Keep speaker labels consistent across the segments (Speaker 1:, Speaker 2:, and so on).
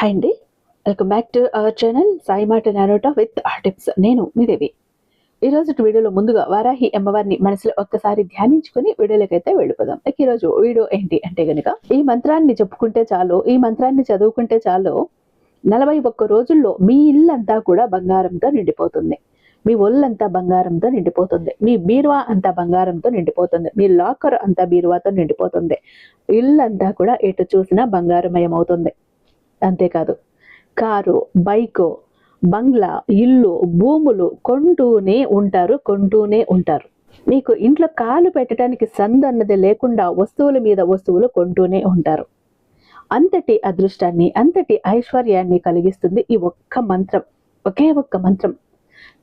Speaker 1: Hi అండి welcome back to our channel Sai మాట నారోటా విత్ టిప్స్ నేను మీ దేవి. ఈరోజు వీడియోలో ముందుగా వారాహి అమ్మవారిని మనసులో ఒక్కసారి ధ్యానించుకుని వీడియోలోకైతే వెళ్ళిపోదాం. ఇక ఈరోజు వీడియో ఏంటి అంటే గనుక ఈ మంత్రాన్ని చెప్పుకుంటే చాలు ఈ మంత్రాన్ని చదువుకుంటే చాలు నలభై ఒక్క రోజుల్లో మీ ఇల్లంతా కూడా బంగారంతో నిండిపోతుంది. మీ ఒళ్ళంతా బంగారంతో నిండిపోతుంది. మీ బీరువా అంతా బంగారంతో నిండిపోతుంది. మీ లాకర్ అంతా బీరువాతో నిండిపోతుంది. ఇల్లంతా కూడా ఎటు చూసినా బంగారమయం అవుతుంది అంతేకాదు. కారు బైకు బంగ్లా ఇల్లు భూములు కొంటూనే ఉంటారు కొంటూనే ఉంటారు. మీకు ఇంట్లో కాలు పెట్టడానికి సందు అన్నది లేకుండా వస్తువుల మీద వస్తువులు కొంటూనే ఉంటారు. అంతటి అదృష్టాన్ని అంతటి ఐశ్వర్యాన్ని కలిగిస్తుంది ఈ ఒక్క మంత్రం ఒకే ఒక్క మంత్రం.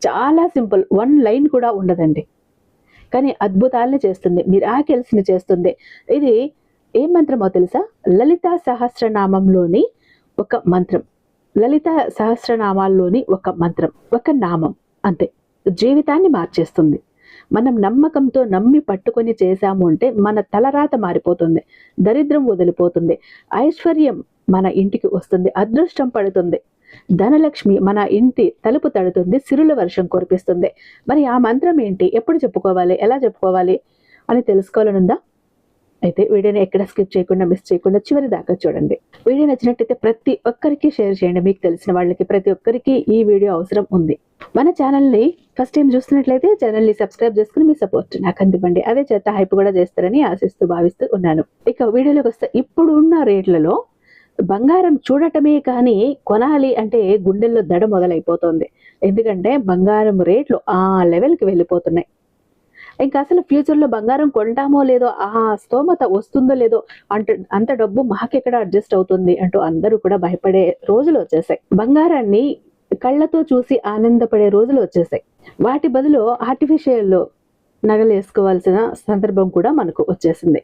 Speaker 1: చాలా సింపుల్ వన్ లైన్ కూడా ఉండదండి. కానీ అద్భుతాలని చేస్తుంది మిరాకిల్స్ని చేస్తుంది. ఇది ఏ మంత్రమో తెలుసా? లలితా సహస్రనామంలోని ఒక మంత్రం. లలిత సహస్రనామాల్లోని ఒక మంత్రం ఒక నామం అంతే. జీవితాన్ని మార్చేస్తుంది. మనం నమ్మకంతో నమ్మి పట్టుకొని చేశాము అంటే మన తలరాత మారిపోతుంది దరిద్రం వదిలిపోతుంది ఐశ్వర్యం మన ఇంటికి వస్తుంది అదృష్టం పడుతుంది. ధనలక్ష్మి మన ఇంటి తలుపు తడుతుంది సిరుల వర్షం కురిపిస్తుంది. మరి ఆ మంత్రం ఏంటి? ఎప్పుడు చెప్పుకోవాలి? ఎలా చెప్పుకోవాలి? అని తెలుసుకోవాలనుందా? అయితే వీడియోని ఎక్కడ స్కిప్ చేయకుండా మిస్ చేయకుండా చివరి దాకా చూడండి. వీడియో నచ్చినట్టయితే ప్రతి ఒక్కరికి షేర్ చేయండి. మీకు తెలిసిన వాళ్ళకి ప్రతి ఒక్కరికి ఈ వీడియో అవసరం ఉంది. మన ఛానల్ని ఫస్ట్ టైం చూస్తున్నట్లయితే ఛానల్ని సబ్స్క్రైబ్ చేసుకుని మీ సపోర్ట్ నాకు అందివ్వండి. అదే చేత హైప్ కూడా చేస్తారని ఆశిస్తూ భావిస్తూ ఉన్నాను. ఇక వీడియోలోకి వస్తే ఇప్పుడు ఉన్న రేట్లలో బంగారం చూడటమే కానీ కొనాలి అంటే గుండెల్లో దడ మొదలైపోతుంది. ఎందుకంటే బంగారం రేట్లు ఆ లెవెల్కి వెళ్ళిపోతున్నాయి. ఇంకా అసలు ఫ్యూచర్లో బంగారం కొంటామో లేదో ఆ స్తోమత వస్తుందో లేదో అంటే అంత డబ్బు మాకెక్కడ అడ్జస్ట్ అవుతుంది అంటూ అందరూ కూడా భయపడే రోజులు వచ్చేసాయి. బంగారాన్ని కళ్ళతో చూసి ఆనందపడే రోజులు వచ్చేసాయి. వాటి బదులు ఆర్టిఫిషియల్ నగలు వేసుకోవాల్సిన సందర్భం కూడా మనకు వచ్చేసింది.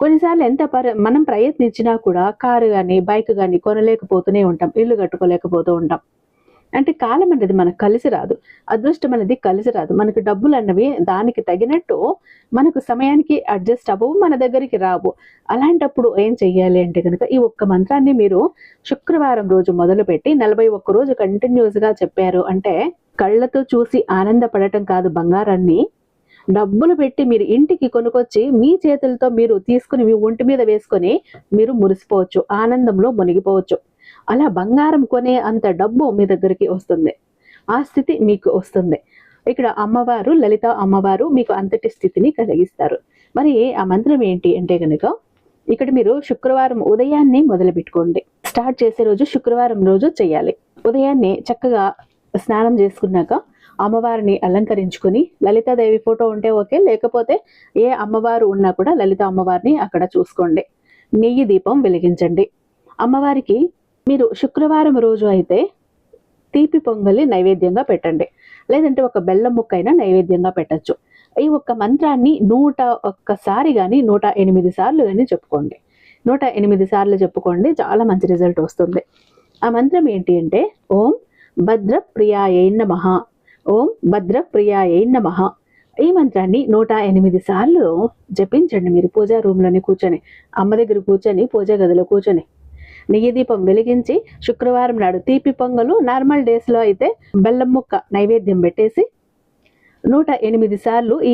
Speaker 1: కొన్నిసార్లు ఎంత పర మనం ప్రయత్నించినా కూడా కారు కానీ బైక్ కానీ కొనలేకపోతూనే ఉంటాం ఇల్లు కట్టుకోలేకపోతూ ఉంటాం. అంటే కాలం అనేది మనకు కలిసి రాదు. అదృష్టం అనేది కలిసి రాదు. మనకు డబ్బులు అన్నవి దానికి తగినట్టు మనకు సమయానికి అడ్జస్ట్ అవ్వవు మన దగ్గరికి రావు. అలాంటప్పుడు ఏం చెయ్యాలి అంటే కనుక ఈ ఒక్క మంత్రాన్ని మీరు శుక్రవారం రోజు మొదలుపెట్టి నలభై ఒక్క రోజు కంటిన్యూస్గా చెప్పారు అంటే కళ్ళతో చూసి ఆనందపడటం కాదు బంగారాన్ని. డబ్బులు పెట్టి మీరు ఇంటికి కొనుకొచ్చి మీ చేతులతో మీరు తీసుకుని మీ ఒంటి మీద వేసుకొని మీరు మురిసిపోవచ్చు ఆనందంలో మునిగిపోవచ్చు. అలా బంగారం కొనే అంత డబ్బు మీ దగ్గరికి వస్తుంది. ఆ స్థితి మీకు వస్తుంది. ఇక్కడ అమ్మవారు లలిత అమ్మవారు మీకు అంతటి స్థితిని కలిగిస్తారు. మరి ఆ మంత్రం ఏంటి అంటే కనుక ఇక్కడ మీరు శుక్రవారం ఉదయాన్నే మొదలు పెట్టుకోండి స్టార్ట్ చేసే రోజు శుక్రవారం రోజు చేయాలి. ఉదయాన్నే చక్కగా స్నానం చేసుకున్నాక అమ్మవారిని అలంకరించుకొని లలితాదేవి ఫోటో ఉంటే ఓకే లేకపోతే ఏ అమ్మవారు ఉన్నా కూడా లలిత అమ్మవారిని అక్కడ చూసుకోండి. నెయ్యి దీపం వెలిగించండి. అమ్మవారికి మీరు శుక్రవారం రోజు అయితే తీపి పొంగలి నైవేద్యంగా పెట్టండి. లేదంటే ఒక బెల్లం ముక్క అయినా నైవేద్యంగా పెట్టచ్చు. ఈ ఒక్క మంత్రాన్ని నూట ఒక్కసారి కానీ నూట ఎనిమిది సార్లు కానీ చెప్పుకోండి. నూట ఎనిమిది సార్లు చెప్పుకోండి చాలా మంచి రిజల్ట్ వస్తుంది. ఆ మంత్రం ఏంటి అంటే ఓం భద్ర ప్రియాయై నమః. ఓం భద్ర ప్రియాయై నమః. ఈ మంత్రాన్ని నూట ఎనిమిది సార్లు జపించండి మీరు పూజా రూమ్లోనే కూర్చొని. అమ్మ దగ్గర కూర్చొని పూజా గదిలో కూర్చొని. నెయ్యి దీపం వెలిగించి శుక్రవారం నాడు తీపి పొంగలు నార్మల్ డేస్లో అయితే బెల్లం ముక్క నైవేద్యం పెట్టేసి నూట ఎనిమిది సార్లు ఈ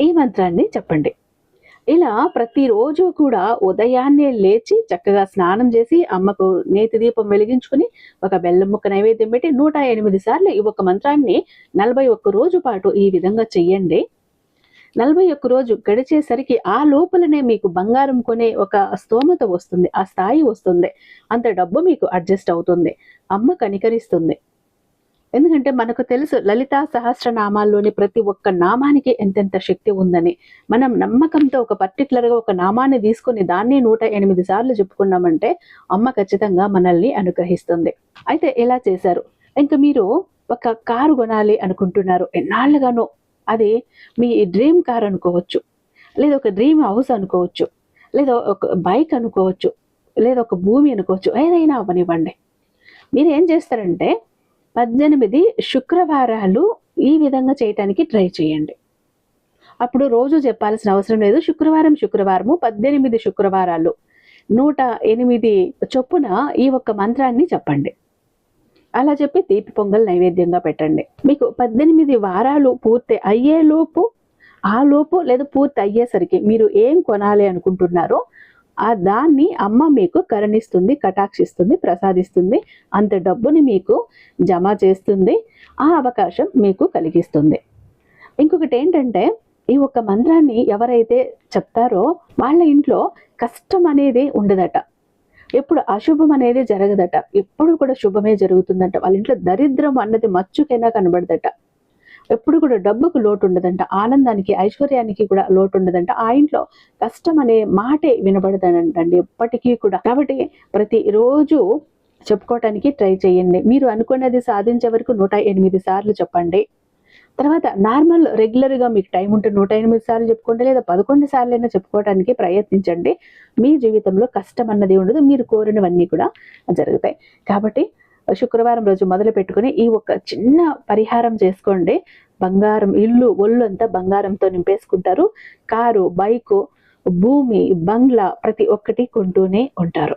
Speaker 1: ఈ మంత్రాన్ని చెప్పండి. ఇలా ప్రతిరోజు కూడా ఉదయాన్నే లేచి చక్కగా స్నానం చేసి అమ్మకు నేతి దీపం వెలిగించుకుని ఒక బెల్లం ముక్క నైవేద్యం పెట్టి నూట ఎనిమిది సార్లు ఈ ఒక్క మంత్రాన్ని నలభై ఒక్క రోజు పాటు ఈ విధంగా చెయ్యండి. నలభై ఒక్క రోజు గడిచేసరికి ఆ లోపలనే మీకు బంగారం కొనే ఒక స్తోమత వస్తుంది ఆ స్థాయి వస్తుంది. అంత డబ్బు మీకు అడ్జస్ట్ అవుతుంది అమ్మ కనికరిస్తుంది. ఎందుకంటే మనకు తెలుసు లలితా సహస్రనామాల్లోని ప్రతి ఒక్క నామానికి ఎంతెంత శక్తి ఉందని. మనం నమ్మకంతో ఒక పర్టికులర్గా ఒక నామాన్ని తీసుకొని దాన్ని నూట ఎనిమిది సార్లు చెప్పుకున్నామంటే అమ్మ ఖచ్చితంగా మనల్ని అనుగ్రహిస్తుంది. అయితే ఎలా చేశారు? ఇంకా మీరు ఒక కారు కొనాలి అనుకుంటున్నారు ఎన్నాళ్ళుగానో అది మీ డ్రీమ్ కార్ అనుకోవచ్చు లేదా ఒక డ్రీమ్ హౌస్ అనుకోవచ్చు లేదా ఒక బైక్ అనుకోవచ్చు లేదా ఒక భూమి అనుకోవచ్చు ఏదైనా అవనివ్వండి. మీరు ఏం చేస్తారంటే పద్దెనిమిది శుక్రవారాలు ఈ విధంగా చేయటానికి ట్రై చేయండి. అప్పుడు రోజు చెప్పాల్సిన అవసరం లేదు. శుక్రవారం శుక్రవారము పద్దెనిమిది శుక్రవారాలు. నూట ఎనిమిది చొప్పున ఈ ఒక్క మంత్రాన్ని చెప్పండి. అలా చెప్పి తీపి పొంగల్ నైవేద్యంగా పెట్టండి. మీకు పద్దెనిమిది వారాలు పూర్తి అయ్యేలోపు ఆ లోపు లేదా పూర్తి అయ్యేసరికి మీరు ఏం కొనాలి అనుకుంటున్నారో ఆ దాన్ని అమ్మ మీకు కరుణిస్తుంది కటాక్షిస్తుంది ప్రసాదిస్తుంది. అంత డబ్బుని మీకు జమ చేస్తుంది. ఆ అవకాశం మీకు కలిగిస్తుంది. ఇంకొకటి ఏంటంటే ఈ ఒక్క మంత్రాన్ని ఎవరైతే చెప్తారో వాళ్ళ ఇంట్లో కష్టం అనేది ఉండదట. ఎప్పుడు అశుభం అనేది జరగదట. ఎప్పుడు కూడా శుభమే జరుగుతుందంట. వాళ్ళ ఇంట్లో దరిద్రం అన్నది మచ్చుకైనా కనబడదట. ఎప్పుడు కూడా డబ్బుకు లోటు ఉండదంట ఆనందానికి ఐశ్వర్యానికి కూడా లోటు ఉండదంట ఆ ఇంట్లో కష్టం అనే మాటే వినబడదనంటండి ఎప్పటికీ కూడా. కాబట్టి ప్రతిరోజు చెప్పుకోవటానికి ట్రై చేయండి. మీరు అనుకున్నది సాధించే వరకు నూట ఎనిమిది సార్లు చెప్పండి. తర్వాత నార్మల్ రెగ్యులర్గా మీకు టైం ఉంటే నూట ఎనిమిది సార్లు చెప్పుకుంటే లేదా పదకొండు సార్లు అయినా చెప్పుకోవడానికి ప్రయత్నించండి. మీ జీవితంలో కష్టం అన్నది ఉండదు మీరు కోరినవన్నీ కూడా జరుగుతాయి. కాబట్టి శుక్రవారం రోజు మొదలు పెట్టుకుని ఈ ఒక చిన్న పరిహారం చేసుకోండి. బంగారం ఇల్లు ఒళ్ళు అంతా బంగారంతో నింపేసుకుంటారు. కారు బైకు భూమి బంగ్లా ప్రతి ఒక్కటి కొంటూనే ఉంటారు.